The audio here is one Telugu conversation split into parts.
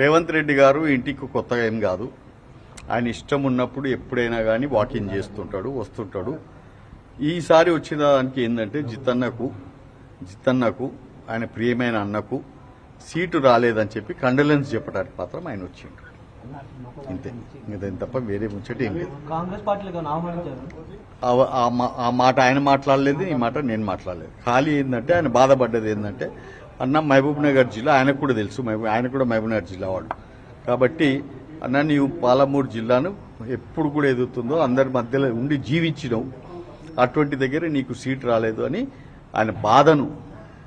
రేవంత్ రెడ్డి గారు ఇంటికి కొత్తగా ఏం కాదు. ఆయన ఇష్టం ఉన్నప్పుడు ఎప్పుడైనా కానీ వాకింగ్ చేస్తుంటాడు వస్తుంటాడు. ఈసారి వచ్చిన దానికి ఏంటంటే జితన్నకు జితన్నకు ఆయన ప్రియమైన అన్నకు సీటు రాలేదని చెప్పి కండలెన్స్ చెప్పడానికి మాత్రం ఆయన వచ్చిండు. ఇంతే. ఇంకేం తప్ప వేరే ముచ్చట ఏం లేదు. ఆ మాట ఆయన మాట్లాడలేదు ఈ మాట నేను మాట్లాడలేదు. ఖాళీ ఏంటంటే ఆయన బాధపడ్డది ఏంటంటే అన్న మహబూబ్ నగర్ జిల్లా ఆయనకు కూడా తెలుసు. మహబూబ్ ఆయన కూడా మహబూబ్ నగర్ జిల్లా వాడు. కాబట్టి అన్న నీవు పాలమూరు జిల్లాను ఎప్పుడు కూడా ఎదుగుతుందో అందరి మధ్యలో ఉండి జీవించినావు. అటువంటి దగ్గర నీకు సీట్ రాలేదు అని ఆయన బాధను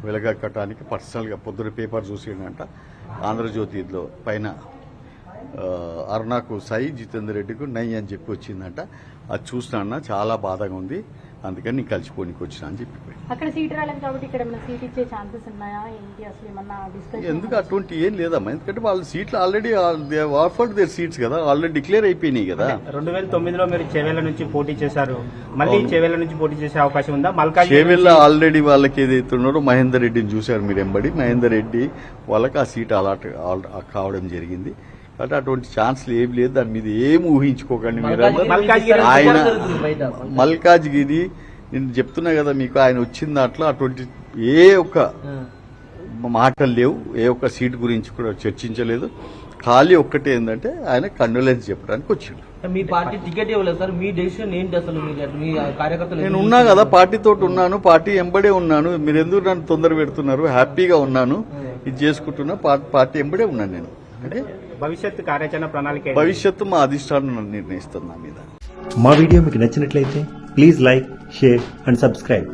వెలగక్కటానికి పర్సనల్గా పొద్దున పేపర్ చూసిండంట. ఆంధ్రజ్యోతిలో పైన అరుణాకు అరుణకు సై జితేందర్ రెడ్డికి నై అని చెప్పి వచ్చిందంట. అది చూసినా చాలా బాధగా ఉంది. అందుకని నీకు కలిసిపోనికి వచ్చిన అని చెప్పి అక్కడ సీట్ రాలేదు కాబట్టి ఇక్కడ ఏమైనా సీట్ ఇచ్చే ఛాన్సెస్ ఉన్నాయా? ఏంటి అసలు ఏమన్నా డిస్కషన్ ఎందుకు అటువంటి ఏం లేదమ్మా. ఎందుకంటే వాళ్ళ సీట్లు ఆల్రెడీ ఆఫర్డ్ దేర్ సీట్స్ కదా. ఆల్రెడీ డిక్లేర్ అయిపోయినాయి కదా. రెండు వేల తొమ్మిదిలో మీరు చేవేళ్ళ నుంచి పోటీ చేశారు. మళ్ళీ చేవేళ్ళ నుంచి పోటీ చేసే అవకాశం ఉందా? మల్కాజ్ చేవెళ్ళ ఆల్రెడీ వాళ్ళకి ఏదైతే ఉన్నారో మహేందర్ రెడ్డిని చూశారు మీరు ఎంబడి మహేందర్ రెడ్డి వాళ్ళకి ఆ సీట్ అలాట్ కావడం జరిగింది. కాబట్టి అటువంటి ఛాన్స్లు ఏం లేదు దాని మీద ఏం ఊహించుకోకండి మీరు. మల్కాజ్గిరి ఆయన బయట. మల్కాజ్గిరి నేను చెప్తున్నా కదా మీకు ఆయన వచ్చిన దాంట్లో అటువంటి ఏ ఒక్క మాటలు లేవు. ఏ ఒక్క సీట్ గురించి కూడా చర్చించలేదు. ఖాళీ ఒక్కటే ఏంటంటే ఆయన కండోలెన్స్ చెప్పడానికి వచ్చిండు. మీ పార్టీ టికెట్ ఇవ్వలేదు సార్. మీ డెసిషన్ ఏంటి అసలు? మీరు మీ కార్యకర్తలు నేను ఉన్నా కదా పార్టీతో ఉన్నాను పార్టీ ఎంబడే ఉన్నాను. మీరు ఎందుకు నన్ను తొందర పెడుతున్నారు? హ్యాపీగా ఉన్నాను. ఇది చేసుకుంటున్నా పార్టీ ఎంబడే ఉన్నాను నేను. అంటే భవిష్యత్తు కార్యాచరణ ప్రణాళిక? భవిష్యత్తు మా అధిష్టానం నిర్ణయిస్తుంది నా మీద మా వీడియో మీకు నచ్చినట్లయితే please like share and subscribe